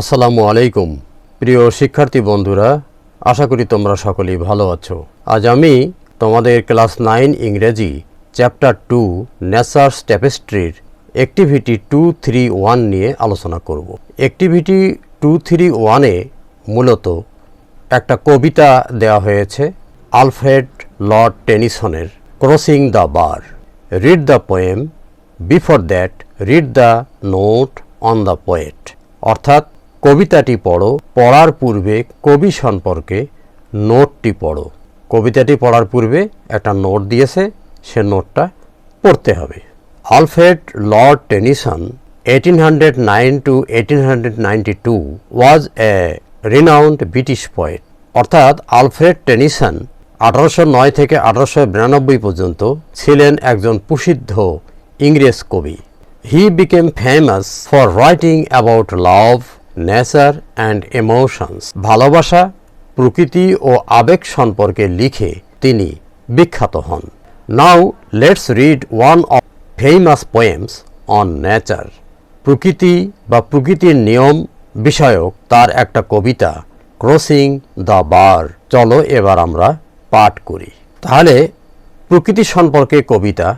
আসসালামু আলাইকুম। প্রিয় শিক্ষার্থী বন্ধুরা, আশা করি তোমরা সকলেই ভালো আছো। আজ আমি তোমাদের ক্লাস নাইন ইংরেজি, চ্যাপ্টার টু নেচার্স ট্যাপেস্ট্রির অ্যাক্টিভিটি টু থ্রি ওয়ান নিয়ে আলোচনা করব। অ্যাক্টিভিটি টু থ্রি ওয়ানে মূলত একটা কবিতা দেওয়া হয়েছে, Alfred Lord টেনিসনের crossing the bar read the poem before that read the note on the poet অর্থাৎ কবিতাটি পড়ো, পড়ার পূর্বে কবি সম্পর্কে নোটটি পড়ো। কবিতাটি পড়ার পূর্বে একটা নোট দিয়েছে, সে নোটটা পড়তে হবে। Alfred Lord Tennyson eighteen hundred nine to eighteen hundred ninety two was a renowned British poet অর্থাৎ আলফ্রেড টেনিসন আঠারোশো নয় থেকে আঠারোশো বিরানব্বই পর্যন্ত ছিলেন একজন প্রসিদ্ধ ইংরেজ কবি। He became famous for writing about love nature and emotions ভালোবাসা, প্রকৃতি ও আবেগ সম্পর্কে লিখে তিনি বিখ্যাত হন। Now, let's read one of famous poems on nature. প্রকৃতি বা প্রকৃতির নিয়ম বিষয়ক তার একটা কবিতা ক্রসিং দ্য বার চলো এবার আমরা পাঠ করি। তাহলে, প্রকৃতি সম্পর্কে কবিতা,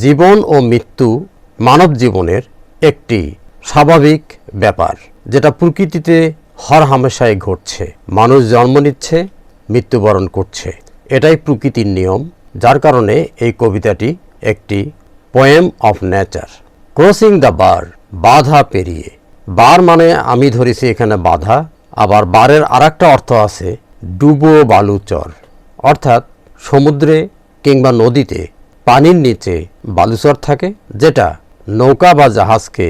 জীবন ও মৃত্যু মানব জীবনের একটি স্বাভাবিক ব্যাপার। যেটা প্রকৃতিতে হর হামেশায় ঘটছে। মানুষ জন্ম নিচ্ছে, মৃত্যুবরণ করছে। এটাই প্রকৃতির নিয়ম, যার কারণে এই কবিতাটি একটি poem of nature crossing the bar বাধা পেরিয়ে। বার মানে আমি ধরেছি এখানে বাধা, আবার বারের আরেকটা অর্থ আছে, ডুবো বালুচর অর্থাৎ সমুদ্রে কিংবা নদীতে পানির নিচে বালুচর থাকে, যেটা নৌকা বা জাহাজকে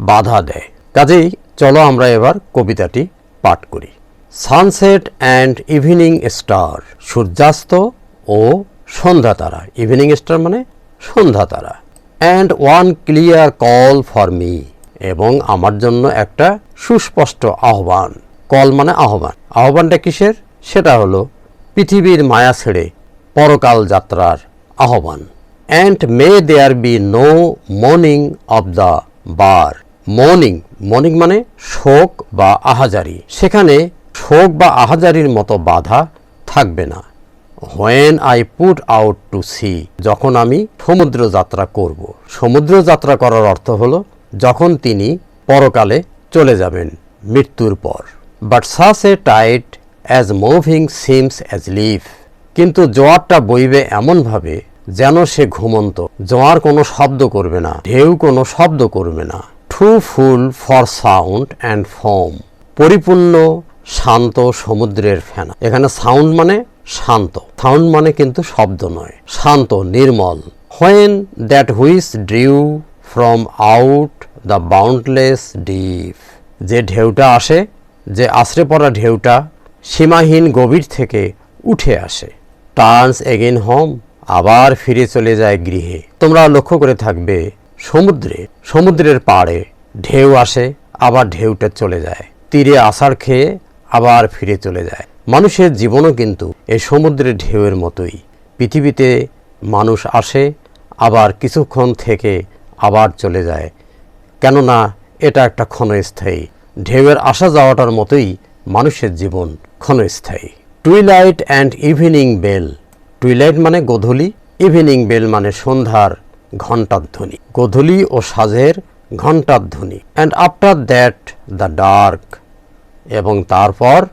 বাধা দেয়। কাজেই চলো আমরা এবার কবিতাটি পাঠ করি। সানসেট অ্যান্ড ইভিনিং স্টার সূর্যাস্ত ও সন্ধ্যা তারা। ইভিনিং স্টার মানে সন্ধ্যা তারা। And one clear call for me এবং আমার জন্য একটা সুস্পষ্ট আহ্বান। কল মানে আহ্বান। আহ্বানটা কিসের? সেটা হলো পৃথিবীর মায়া ছেড়ে পরকাল যাত্রার আহ্বান। And may there be no mourning of the bar mourning mourning মানে শোক বা আহাজারি। সেখানে শোক বা আহাজারির মতো বাধা থাকবে না। When I put out to sea যখন আমি সমুদ্র যাত্রা করব। সমুদ্র যাত্রা করার অর্থ হলো যখন তিনি পরকালে চলে যাবেন, মৃত্যুর পর। But such a tide as moving seems asleep কিন্তু জোয়ারটা বইবে এমনভাবে যেন সে ঘুমন্ত। জোয়ার কোনো শব্দ করবে না, ঢেউ কোনো শব্দ করবে না। Too full for sound and foam পরিপূর্ণ শান্ত সমুদ্রের ফেনা। এখানে সাউন্ড মানে শান্ত। সাউন্ড মানে কিন্তু শব্দ নয়, শান্ত, নির্মল। When that which drew from out the boundless deep যে ঢেউটা আসে, যে আশ্রে পড়া ঢেউটা সীমাহীন গভীর থেকে উঠে আসে টার্নস এগেন হোম আবার ফিরে চলে যায় গৃহে। তোমরা লক্ষ্য করে থাকবে সমুদ্রে, সমুদ্রের পাড়ে ঢেউ আসে, আবার ঢেউটা চলে যায়। তীরে আষাঢ় খেয়ে আবার ফিরে চলে যায়। মানুষের জীবনও কিন্তু এই সমুদ্রের ঢেউয়ের মতোই। পৃথিবীতে মানুষ আসে, আবার কিছুক্ষণ থেকে আবার চলে যায়। কেননা এটা একটা ক্ষণস্থায়ী। ঢেউয়ের আসা যাওয়াটার মতোই মানুষের জীবন ক্ষণস্থায়ী। Twilight and evening bell. Twilight মানে গোধূলি, ইভিনিং বেল মানে সন্ধ্যার ঘণ্টার ধ্বনি গোধূলি ও সাজের ঘণ্টার ধ্বনি and after that the dark এবং তারপর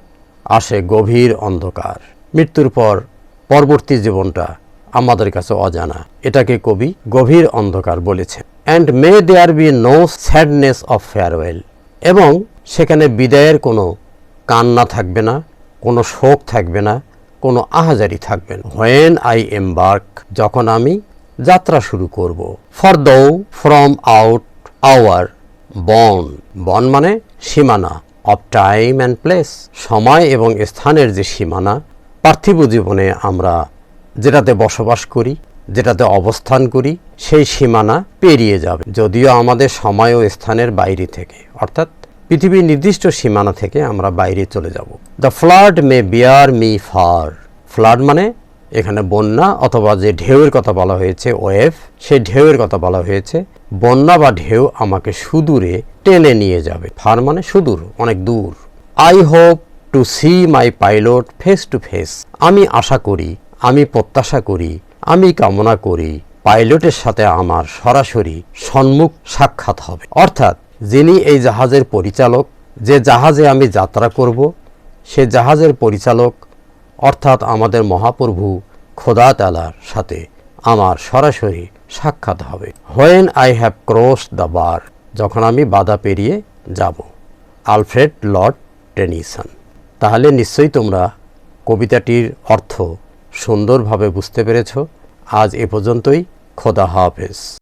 আসে গভীর অন্ধকার। মৃত্যুর পর পরবর্তী জীবনটা আমাদের কাছে অজানা। এটাকে কবি গভীর অন্ধকার বলেছেন। And may there be no sadness of farewell এবং সেখানে বিদায়ের কোনো কান্না থাকবে না, কোনো শোক থাকবে না, কোনো আহাজারি থাকবে না। হোয়েন আই এমবার্ক যখন আমি যাত্রা শুরু করব। ফর দৌ ফ্রম আউট আওয়ার বন বন মানে সীমানা অফ টাইম অ্যান্ড প্লেস সময় এবং স্থানের যে সীমানা, পার্থিব জীবনে আমরা যেটাতে বসবাস করি, যেটাতে অবস্থান করি, সেই সীমানা পেরিয়ে যাবে। যদিও আমাদের সময় ও স্থানের বাইরে থেকে, অর্থাৎ পৃথিবীর নির্দিষ্ট সীমানা থেকে আমরা বাইরে চলে যাব। The flood may bear me far flood মানে এখানে বন্যা অথবা যে ঢেউয়ের কথা বলা হয়েছে, ওয়েভ সেই ঢেউয়ের কথা বলা হয়েছে, বন্যা বা ঢেউ আমাকে সুদূরে টেনে নিয়ে যাবে। ফার মানে সুদূর, অনেক দূর। I hope to see my pilot face to face আমি আশা করি, আমি প্রত্যাশা করি, আমি কামনা করি, পাইলটের সাথে আমার সরাসরি সম্মুখ সাক্ষাৎ হবে। অর্থাৎ, যিনি এই জাহাজের পরিচালক, যে জাহাজে আমি যাত্রা করব, সে জাহাজের পরিচালক অর্থাৎ আমাদের মহাপ্রভু খোদা তালার সাথে আমার সরাসরি সাক্ষাৎ হবে। When I have cross the bar যখন আমি বাধা পেরিয়ে যাব, আলফ্রেড লর্ড টেনিসন। তাহলে নিশ্চয়ই তোমরা কবিতাটির অর্থ সুন্দরভাবে বুঝতে পেরেছ। আজ এ পর্যন্তই। খোদা হাফেজ।